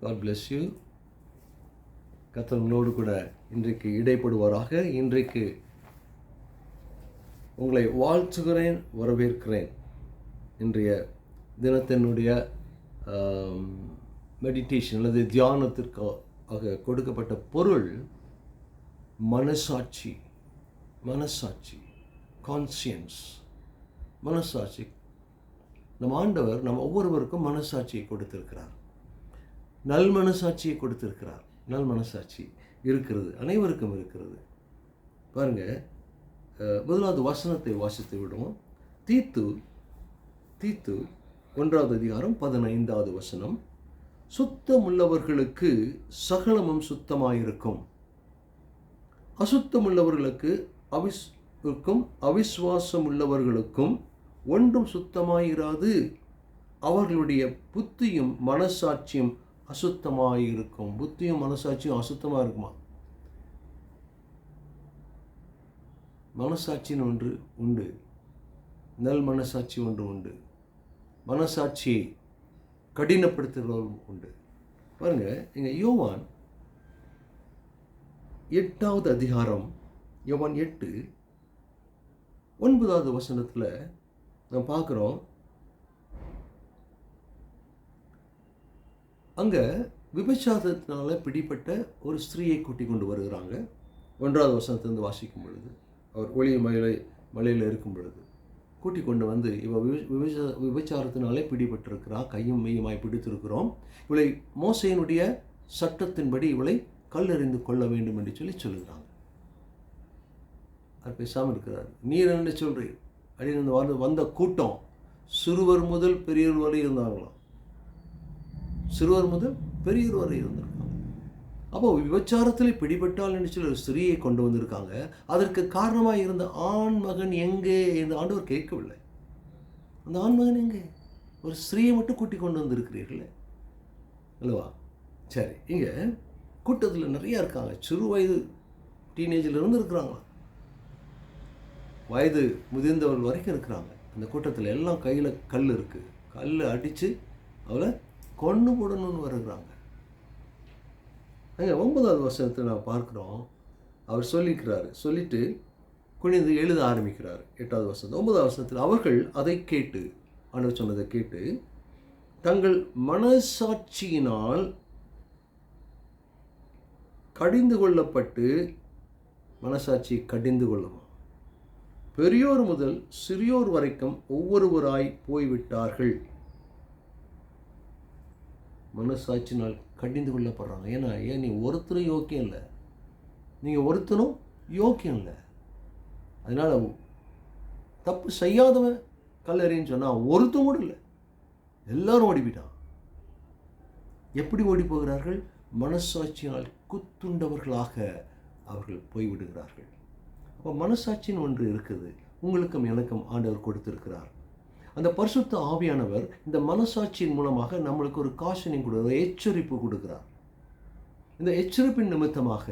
God bless you கத்தவங்களோடு கூட இன்றைக்கு இடைப்படுவாராக. இன்றைக்கு உங்களை வாழ்த்துகிறேன் வரவேற்கிறேன். இன்றைய தினத்தினுடைய மெடிடேஷன் அல்லது தியானத்திற்காக கொடுக்கப்பட்ட பொருள் மனசாட்சி. மனசாட்சி. கான்சியன்ஸ் மனசாட்சி. நம் ஆண்டவர் நம் ஒவ்வொருவருக்கும் மனசாட்சியை கொடுத்திருக்கிறார். நல் மனசாட்சியை கொடுத்திருக்கிறார். நல் மனசாட்சி இருக்கிறது. அனைவருக்கும் இருக்கிறது. பாருங்க முதலாவது வசனத்தை வாசித்து விடுவோம். தீத்து தீத்து ஒன்றாவது அதிகாரம் பதினைந்தாவது வசனம். சுத்தமுள்ளவர்களுக்கு சகலமும் சுத்தமாயிருக்கும். அசுத்தமுள்ளவர்களுக்கு அவிஸ் இருக்கும் அவிஸ்வாசம் உள்ளவர்களுக்கும் ஒன்றும் சுத்தமாயிராது. அவர்களுடைய புத்தியும் மனசாட்சியும் அசுத்தமாக இருக்கும் புத்தியும் மனசாட்சியும் அசுத்தமாக இருக்குமா மனசாட்சின்னு ஒன்று உண்டு. நல் மனசாட்சி ஒன்று உண்டு. மனசாட்சியை கடினப்படுத்துகிறவரும் உண்டு. பாருங்க எங்கள் யோவான் எட்டாவது அதிகாரம் யோவான் எட்டு ஒன்பதாவது வசனத்தில் நம்ம பார்க்குறோம் அங்கே விபச்சாரத்தினால பிடிப்பட்ட ஒரு ஸ்திரீயை கூட்டி கொண்டு வருகிறாங்க. ஒன்றாவது வசனத்திலிருந்து வாசிக்கும் பொழுது அவர் ஒளிய மலை மலையில் இருக்கும் பொழுது கூட்டி கொண்டு வந்து இவ விப- விபச்சாரத்தினாலே பிடிபட்டிருக்கிறா கையும் மெய்யுமாய் பிடித்திருக்கிறோம். இவளை மோசையினுடைய சட்டத்தின்படி இவளை கல்லறிந்து கொள்ள வேண்டும் என்று சொல்லி சொல்லுகிறாங்க. அவர் பேசாமல் இருக்கிறார். நீர் என்ன சொல்கிறீர் அப்படின்னு வந்த வந்த கூட்டம் சிறுவர் முதல் பெரியவர் வரை இருந்தாங்களாம். சிறுவர் முதல் பெரியவர் வரை இருந்திருக்காங்க. அப்போ விபச்சாரத்தில் பிடிபட்டால் நினைச்சு ஒரு ஸ்திரீயை கொண்டு வந்திருக்காங்க. அதற்கு காரணமாக இருந்த ஆண் மகன் எங்கே என்று ஆண்டவர் கேட்கவில்லை. அந்த ஆண் மகன் எங்கே? ஒரு ஸ்திரீயை மட்டும் கூட்டி கொண்டு வந்திருக்கிறீர்களே. அல்லவா? சரி இங்கே கூட்டத்தில் நிறையா இருக்காங்க. சிறு வயது டீனேஜில் இருந்து இருக்கிறாங்களா வயது முதிர்ந்தவர் வரைக்கும் இருக்கிறாங்க. அந்த கூட்டத்தில் எல்லாம் கையில் கல் இருக்குது கல் அடித்து அவளை கொண்டு போடணும்னு வருகிறாங்க. அங்கே ஒன்பதாவது வருஷத்தை நான் பார்க்குறோம். அவர் சொல்லிக்கிறாரு சொல்லிட்டு குனிந்து எழுத ஆரம்பிக்கிறார். எட்டாவது வருஷத்து ஒன்பதாவது வருஷத்தில் அவர்கள் அதை கேட்டு ஆண்டவர் சொன்னதை கேட்டு தங்கள் மனசாட்சியினால் கடிந்து கொள்ளப்பட்டு மனசாட்சி கடிந்து கொள்ளுமா? பெரியோர் முதல் சிறியோர் வரைக்கும் ஒவ்வொருவராய் போய்விட்டார்கள். மனசாட்சினால் கடிந்து கொள்ளப்படுறாங்க. ஏன்னா ஏன் நீ ஒருத்தரும் யோக்கியம் இல்லை. நீங்கள் ஒருத்தரும் யோக்கியம் இல்லை. அதனால் தப்பு செய்யாதவன் கல்லறின்னு சொன்னால் ஒருத்தம் கூட இல்லை. எல்லாரும் ஓடி போயிட்டான் எப்படி ஓடி போகிறார்கள் மனசாட்சியினால் குத்துண்டவர்களாக அவர்கள் போய்விடுகிறார்கள். அப்போ மனசாட்சின்னு ஒன்று இருக்குது. உங்களுக்கும் எனக்கும் ஆண்டவர் கொடுத்திருக்கிறார். அந்த பரிசுத்த ஆவியானவர் இந்த மனசாட்சியின் மூலமாக நம்மளுக்கு ஒரு காஷனிங் கொடுக்குற எச்சரிப்பு கொடுக்குறார். இந்த எச்சரிப்பின் நிமித்தமாக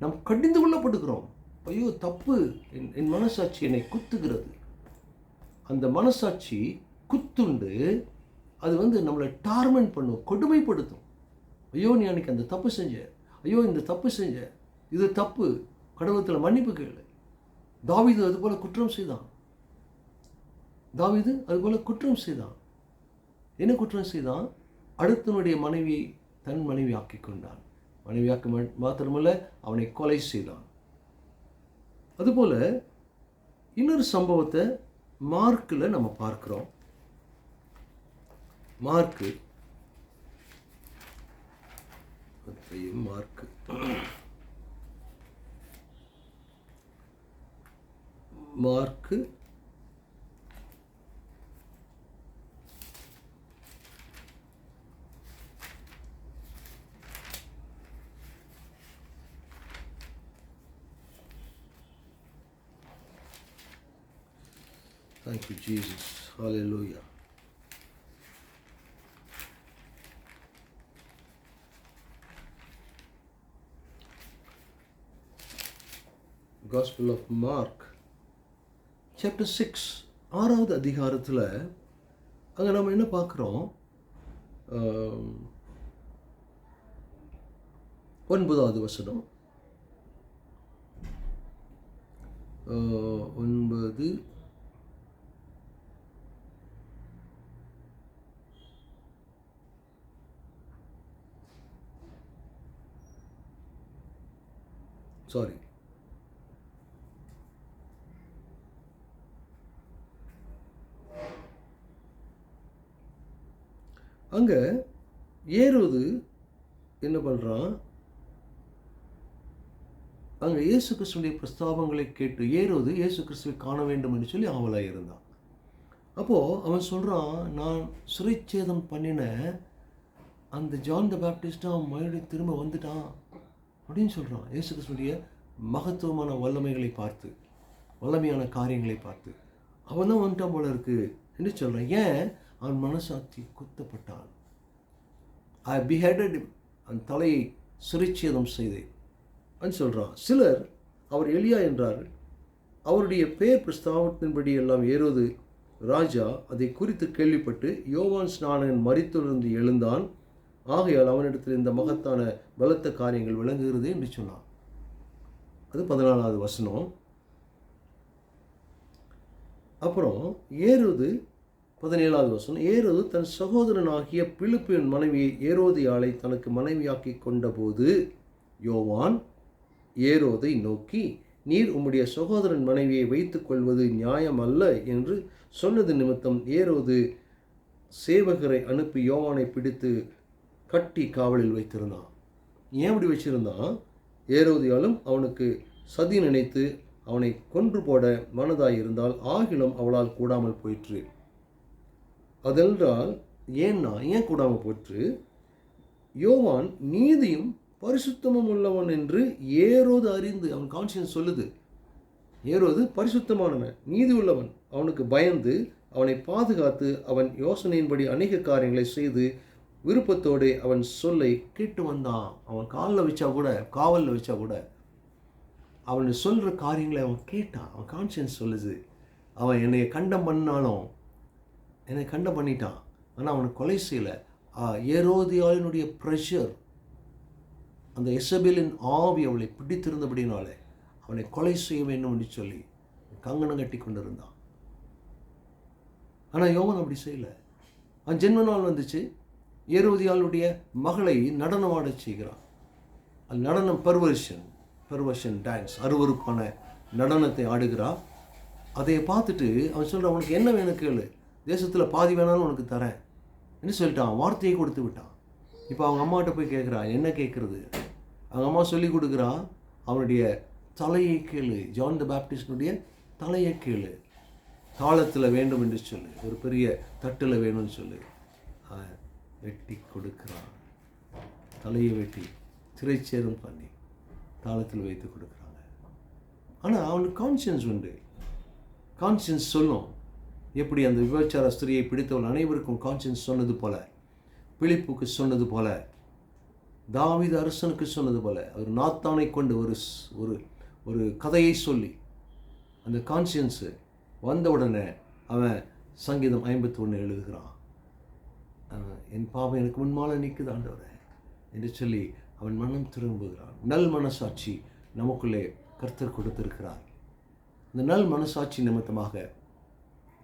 நாம் கடிந்து கொள்ளப்படுகிறோம் ஐயோ தப்பு. என் என் மனசாட்சி என்னை குத்துகிறது. அந்த மனசாட்சி குத்துண்டு அது வந்து நம்மளை டார்மெண்ட் பண்ணும் கொடுமைப்படுத்தும். ஐயோ நீ அன்னைக்கு அந்த தப்பு செஞ்ச. ஐயோ இந்த தப்பு செஞ்ச. இது தப்பு. கடவுளத்தில் மன்னிப்பு கேளு. தாவிதம் அது போல் குற்றம் செய்தான். தாவிது அதுபோல் குற்றம் செய்தான். என்ன குற்றம் செய்தான்? அடுத்தனுடைய மனைவியை தன் மனைவி ஆக்கி கொண்டான். மனைவியாக்க மாத்திரமல்ல அவனை கொலை செய்தான். அதுபோல் இன்னொரு சம்பவத்தை மார்க்கில் நம்ம பார்க்குறோம். Mark. Mark. Mark Thank you, Jesus. Hallelujah. Gospel of Mark, chapter 6, ஆறாவது அதிகாரத்தில் அங்கே நம்ம என்ன பார்க்குறோம் ஒன்பதாவது வசனம் ஒன்பது சாரி அங்கே ஏறுவது என்ன பண்ணுறான் அங்கே இயேசு கிறிஸ்துடைய பிரஸ்தாபங்களை கேட்டு ஏறுவது இயேசு கிறிஸ்துவை காண வேண்டும் என்று சொல்லி அவளாக இருந்தான். அப்போது அவன் சொல்கிறான் நான் சிறைச்சேதம் பண்ணின அந்த ஜான் த பேப்டிஸ்டாக மறுபடியும் திரும்ப வந்துட்டான். அப்படின்னு சொல்கிறான் இயேசு கிறிஸ்துடைய மகத்துவமான வல்லமைகளை பார்த்து வல்லமையான காரியங்களை பார்த்து அவன் தான் வந்துட்டான் போல இருக்கு என்று சொல்கிறான் ஏன்? அவன் மனசாட்சி குத்தப்பட்டான். ஐ பிஹேடட் அந்த தலையை சிறைச்சேதம் செய்தேன் அப்படின்னு சொல்கிறான் சிலர் அவர் எளியா என்றார்கள். அவருடைய பேர் பிரஸ்தாபத்தின்படி எல்லாம் ஏறுவது ராஜா அதை குறித்து கேள்விப்பட்டு யோவான் ஸ்நானகன் மரித்திலிருந்து எழுந்தான். ஆகையால் அவனிடத்தில் இந்த மகத்தான பலத்த காரியங்கள் விளங்குகிறது என்று சொன்னான். அது பதினாலாவது வசனம். அப்புறம் ஏறுவது பதினேழாவது வசனம் ஏறுவது தன் சகோதரனாகிய பிலிப்பின் மனைவியை ஏரோதியாளை தனக்கு மனைவியாக்கி கொண்டபோது யோவான் ஏரோதை நோக்கி நீர் உம்முடைய சகோதரன் மனைவியை வைத்துக் கொள்வது நியாயமல்ல என்று சொன்னது நிமித்தம் ஏரோது சேவகரை அனுப்பி யோவானை பிடித்து கட்டி காவலில் வைத்திருந்தான். ஏன் அப்படி வச்சிருந்தான்? ஏரோதியாலும் அவனுக்கு சதி நினைத்து அவனை கொன்று போட மனதாய் இருந்தால் ஆகிலும் அவளால் கூடாமல் போயிற்று. அதென்றால் ஏன்னா ஏன் கூடாமல் போயிற்று யோவான் நீதியும் பரிசுத்தமும் உள்ளவன் என்று ஏரோது அறிந்து அவன் கான்சியன்ஸ் சொல்லுது. ஏரோது பரிசுத்தமானவன் நீதி உள்ளவன். அவனுக்கு பயந்து அவனை பாதுகாத்து அவன் யோசனையின்படி அநேக காரியங்களை செய்து விருப்பத்தோடு அவன் சொல்லை கேட்டு வந்தான். அவன் காலில் வச்சா கூட காவலில் வச்சா கூட அவன் சொல்கிற காரியங்களை அவன் கேட்டான். அவன் கான்சியன்ஸ் சொல்லுது. அவன் என்னை கண்டம் பண்ணாலும் என்னை கண்டம் பண்ணிட்டான். ஆனால் அவனை கொலை செய்யலை. ஏரோதியாளினுடைய ப்ரெஷர் அந்த எசபேலின் ஆவி அவளை பிடித்திருந்தபடினாலே அவனை கொலை செய்ய வேண்டும் என்று சொல்லி கங்கணம் கட்டி கொண்டிருந்தான். ஆனால் யோகன் அப்படி செய்யலை. அவன் ஜென்ம நாள் வந்துச்சு. ஏறுவதியாளுடைய மகளை நடனமாடச் செய்கிறான். அது நடனம் பர்வர்ஷன் பர்வர்ஷன் டான்ஸ் அருவருப்பான நடனத்தை ஆடுகிறான். அதை பார்த்துட்டு அவன் சொல்கிறான் உனக்கு என்ன வேணும் கேளு. தேசத்தில் பாதி வேணாலும் உனக்கு தரேன். என்ன சொல்லிட்டான்? வார்த்தையை கொடுத்து விட்டான். இப்போ அவங்க அம்மாட்ட போய் கேட்குறான் என்ன கேட்குறது அவங்க அம்மா சொல்லி கொடுக்குறான் அவனுடைய தலையை கேளு. ஜான் த பேப்டிஸ்டனுடைய தலையை கேளு. தாளத்தில் வேண்டும் என்று சொல்லு. ஒரு பெரிய தட்டில் வேணும்னு சொல்லு. வெட்டி கொடுக்குறான். தலையை வெட்டி திரைச்சேதம் பண்ணி தாளத்தில் வைத்து கொடுக்குறாங்க. ஆனால் அவனுக்கு கான்சியன்ஸ் உண்டு. கான்சியன்ஸ் சொல்லும். எப்படி அந்த விபச்சார ஸ்திரியை பிடித்தவள் அனைவருக்கும் கான்சியன்ஸ் சொன்னது போல பிழிப்புக்கு சொன்னது போல தாவித அரசனுக்கு சொன்னது போல அவர் நாத்தானை கொண்டு ஒரு ஸ்- ஒரு ஒரு கதையை சொல்லி அந்த கான்சியன்ஸு வந்த உடனே அவன் சங்கீதம் ஐம்பத்தி ஒன்று எழுதுகிறான். என் பாவம் எனக்கு முன்மால நிற்குது என்று சொல்லி அவன் மனம் திரும்புகிறான். நல் மனசாட்சி நமக்குள்ளே கர்த்தர் கொடுத்திருக்கிறார். இந்த நல் மனசாட்சி நிமித்தமாக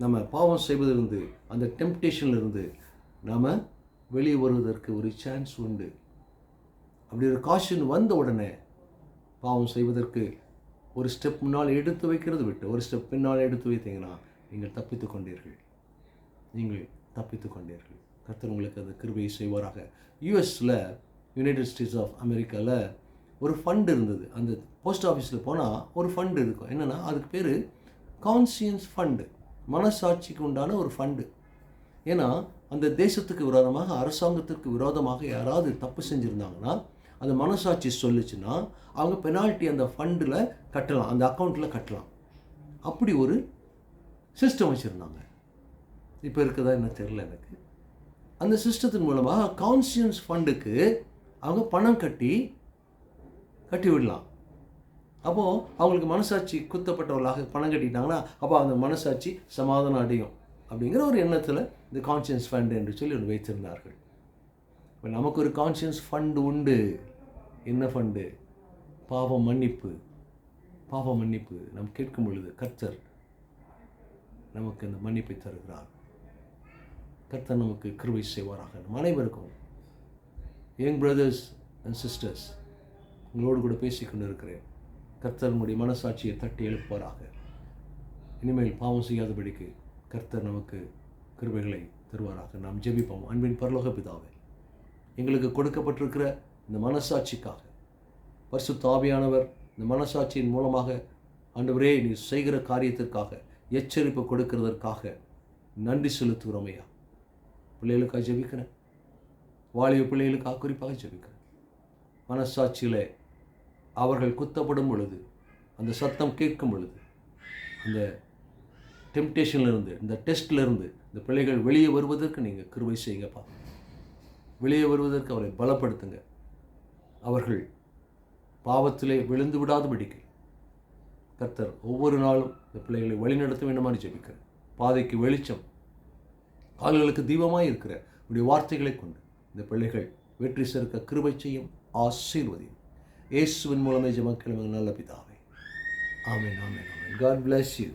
நம்ம பாவம் செய்வதிலிருந்து அந்த டெம்டேஷன்லேருந்து நாம் வெளியே வருவதற்கு ஒரு சான்ஸ் உண்டு. அப்படி ஒரு காஷன் வந்த உடனே பாவம் செய்வதற்கு ஒரு ஸ்டெப் முன்னால் எடுத்து வைக்கிறது விட்டு ஒரு ஸ்டெப் பின்னால் எடுத்து வைத்தீங்கன்னா நீங்கள் தப்பித்து கொண்டீர்கள். நீங்கள் தப்பித்து கொண்டீர்கள். கர்த்தர் உங்களுக்கு அந்த கிருபையை செய்வாராக. யூஎஸில் யுனைடெட் ஸ்டேட்ஸ் ஆஃப் அமெரிக்காவில் ஒரு ஃபண்ட் இருந்தது. அந்த போஸ்ட் ஆஃபீஸில் போனால் ஒரு ஃபண்டு இருக்கும். என்னென்னா அதுக்கு பேர் கான்சியன்ஸ் ஃபண்டு மனசாட்சிக்கு உண்டான ஒரு ஃபண்டு ஏன்னா அந்த தேசத்துக்கு விரோதமாக அரசாங்கத்திற்கு விரோதமாக யாராவது தப்பு செஞ்சுருந்தாங்கன்னா அந்த மனசாட்சி சொல்லுச்சுன்னா அவங்க பெனால்ட்டி அந்த ஃபண்டில் கட்டலாம். அந்த அக்கௌண்ட்டில் கட்டலாம். அப்படி ஒரு சிஸ்டம் வச்சுருந்தாங்க. இப்போ இருக்குதா என்ன தெரில எனக்கு. அந்த சிஸ்டத்தின் மூலமாக கான்சியன்ஸ் ஃபண்டுக்கு அவங்க பணம் கட்டி கட்டி விடலாம். அப்போது அவங்களுக்கு மனசாட்சி குத்தப்பட்டவர்களாக பணம் கட்டிட்டாங்கன்னா அப்போ அந்த மனசாட்சி சமாதானம் அடையும் அப்படிங்கிற ஒரு எண்ணத்தில் இந்த கான்சியன்ஸ் ஃபண்டு என்று சொல்லி ஒன்று வைத்திருந்தார்கள். இப்போ நமக்கு ஒரு கான்சியன்ஸ் ஃபண்டு உண்டு. என்ன ஃபண்டு பாவ மன்னிப்பு. பாவ மன்னிப்பு. நாம் கேட்கும் பொழுது கர்த்தர் நமக்கு அந்த மன்னிப்பை தருகிறார். கர்த்தர் நமக்கு கிருவை செய்வாராக. நம் அனைவருக்கும். யங் பிரதர்ஸ் அண்ட் சிஸ்டர்ஸ் உங்களோடு கூட பேசிக்கொண்டு இருக்கிறேன் கர்த்தர் நம்முடைய மனசாட்சியை தட்டி எழுப்பாராக இனிமேல் பாவம் செய்யாதபடிக்கு கர்த்தர் நமக்கு கிருபைகளை தருவாராக. நாம் ஜெபிப்போம். அன்பின் பரலோக பிதாவே எங்களுக்கு கொடுக்கப்பட்டிருக்கிற இந்த மனசாட்சிக்காக பரிசு தாவியானவர் இந்த மனசாட்சியின் மூலமாக ஆண்டவரே நீ செய்கிற காரியத்திற்காக எச்சரிப்பு கொடுக்கிறதற்காக நன்றி செலுத்துகிறோமையா பிள்ளைகளுக்காக ஜெபிக்கிறேன். வாலிப பிள்ளைகளுக்காக குறிப்பாக ஜெபிக்கிறேன். மனசாட்சியில் அவர்கள் குத்தப்படும் பொழுது அந்த சத்தம் கேட்கும் பொழுது அந்த டெம்டேஷன்லேருந்து இந்த டெஸ்ட்லேருந்து இந்த பிள்ளைகள் வெளியே வருவதற்கு நீங்கள் கிருவை செய்யுங்கப்பா. வெளியே வருவதற்கு அவரை பலப்படுத்துங்க. அவர்கள் பாவத்திலே விழுந்து விடாதபடிக்கு கர்த்தர் ஒவ்வொரு நாளும் இந்த பிள்ளைகளை வழிநடத்த வேண்டுமானு ஜெபிக்கிறேன். பாதைக்கு வெளிச்சம் கால்களுக்கு தீபமாக இருக்கிற உடைய வார்த்தைகளை கொண்டு இந்த பிள்ளைகள் வெற்றி சேர்க்க கிருபை செய்யும் ஆசீர்வதியும். இயேசுவின் மூலமே ஜெபக்கிழமை நல்ல பிதாவே. Amen amen amen. God bless you